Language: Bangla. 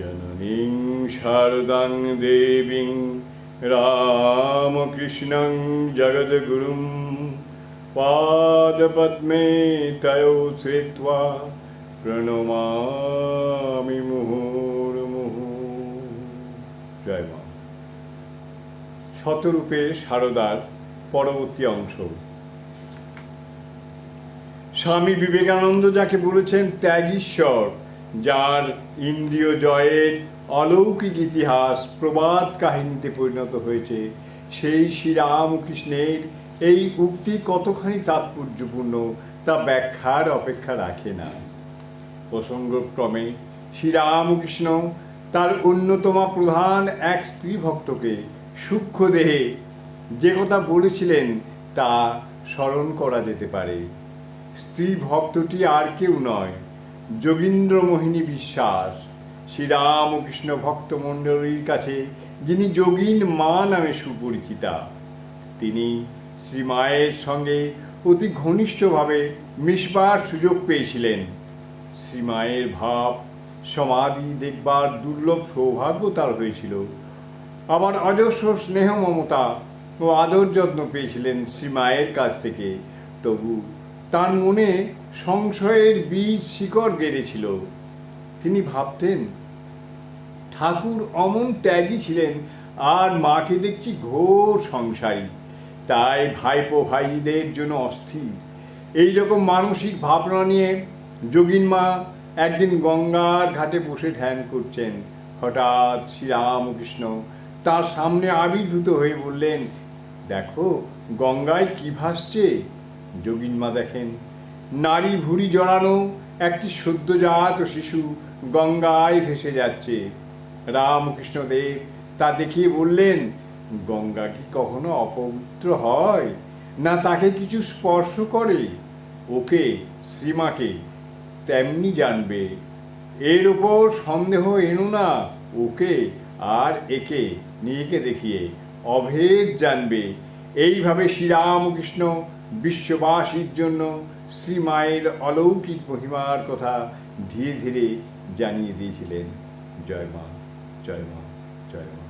জননীং শারদাং দেবীং রামকৃষ্ণং জগদ্গুরুম পাদপদ্মে তয়ৌ শ্রিত্বা প্রণমামি মুহুর্মুহু জয় মা শতরূপে শারদার পরবর্তী অংশ। স্বামী বিবেকানন্দ যাকে বলেছেন ত্যাগীশ্বর যার ইন্দ্রিয় জয়ের অলৌকিক ইতিহাস প্রবাদ কাহিনীতে পরিণত হয়েছে, সেই শ্রীরামকৃষ্ণের এই উক্তি কতখানি তাৎপর্যপূর্ণ তা ব্যাখ্যার অপেক্ষা রাখে না। প্রসঙ্গক্রমে শ্রীরামকৃষ্ণ তার অন্যতমা প্রধান এক স্ত্রী ভক্তকে সূক্ষ্ম দেহে যে কথা বলেছিলেন তা স্মরণ করা যেতে পারে। স্ত্রী ভক্তটি আর কেউ নয় যোগীন্দ্র মোহিনী বিশ্বাস, শ্রীরামকৃষ্ণ ভক্তমণ্ডলীর কাছে, যিনি যোগীন মা নামে সুপরিচিতা, তিনি শ্রীমায়ের সঙ্গে অতি ঘনিষ্ঠভাবে মিশবার সুযোগ পেয়েছিলেন। শ্রীমায়ের ভাব, সমাধি দেখবার দুর্লভ সৌভাগ্য তার হয়েছিল। আবার অজস্র স্নেহ মমতা ও আদর যত্ন পেয়েছিলেন শ্রীমায়ের কাছ থেকে। তবু তার মনে সংশয়ের বীজ শিকড় গেড়েছিল। তিনি ভাবতেন, ঠাকুর অমন ত্যাগী ছিলেন, আর মাকে দেখছি ঘোর সংসারী। তাই ভাইপো ভাইদের জন্য অস্থির। এই রকম মানসিক ভাবনা নিয়ে যোগিন মা একদিন গঙ্গার ঘাটে বসে ধ্যান করছেন। হঠাৎ শ্রীরামকৃষ্ণ তার সামনে আবির্ভূত হয়ে বললেন, দেখো, গঙ্গায় কি ভাসছে? যোগিন মা দেখেন, নারী ভুঁড়ি জড়ানো একটি সদ্যজাত শিশু গঙ্গায় ভেসে যাচ্ছে। রামকৃষ্ণদেব তা দেখিয়ে বললেন, গঙ্গা কি কখনো অপবিত্র হয়? না তাকে কিছু স্পর্শ করে? ওকে, শ্রীমাকে, তেমনি জানবে। এর ওপর সন্দেহ এনো না, ওকে আর একে নিজেকে দেখিয়ে অভেদ জানবে। এইভাবে শ্রীরামকৃষ্ণ বিশ্ববাসীর জন্য শ্রীমায়ের অলৌকিক মহিমার কথা ধীরে ধীরে জানিয়ে দিয়েছিলেন। জয় মা জয় মা জয় মা।